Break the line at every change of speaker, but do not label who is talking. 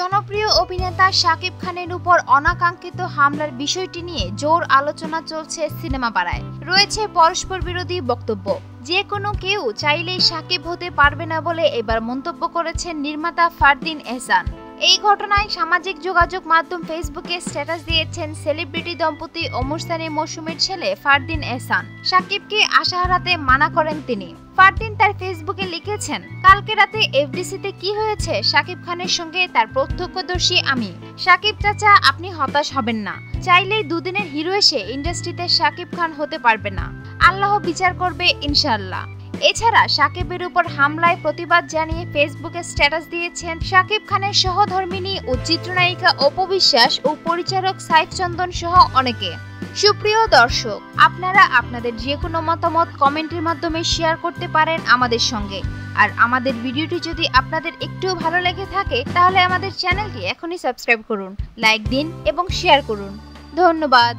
জনপ্রিয় অভিনেতা শাকিব খানের উপর অনাকাঙ্ক্ষিত হামলার বিষয়টি নিয়ে জোর আলোচনা চলছে সিনেমা পাড়ায়। রয়েছে পরস্পর বিরোধী বক্তব্য। যে কোনো কেউ চাইলেই সাকিব হতে পারবে না বলে এবার মন্তব্য করেছেন নির্মাতা ফারদিন এহসান। এই ঘটনায় সামাজিক যোগাযোগ মাধ্যম ফেসবুকে স্ট্যাটাস দিয়েছেন সেলিব্রিটি দম্পতি ওমর সানি মৌসুমীর ছেলে ফারদিন এহসান। সাকিবকে আশা হারাতে মানা করেন তিনি। ফারদিন তার ফেসবুকে লিখেছেন, কালকে রাতে এফডিসিতে কি হয়েছে? সাকিব খানের সঙ্গে তার প্রত্যক্ষদর্শী আমি। সাকিব চাচা, আপনি হতাশ হবেন না। চাইলেই দুদিনের হিরো এসে ইন্ডাস্ট্রিতে সাকিব খান হতে পারবে না। আল্লাহ বিচার করবে ইনশাল্লাহ এছাড়া সাকিবের উপর হামলায় প্রতিবাদ জানিয়ে ফেসবুকে স্ট্যাটাস দিয়েছেন সাকিব খানের সহধর্মিনী ও চিত্রনায়িকা অপবিশ্বাস ও পরিচালক সাইফ চন্দন সহ অনেকে। সুপ্রিয় দর্শক, আপনারা আপনাদের যে কোনো মতামত কমেন্টের মাধ্যমে শেয়ার করতে পারেন আমাদের সঙ্গে। আর আমাদের ভিডিওটি যদি আপনাদের একটুও ভালো লেগে থাকে, তাহলে আমাদের চ্যানেলটি এখনই সাবস্ক্রাইব করুন, লাইক দিন এবং শেয়ার করুন। ধন্যবাদ।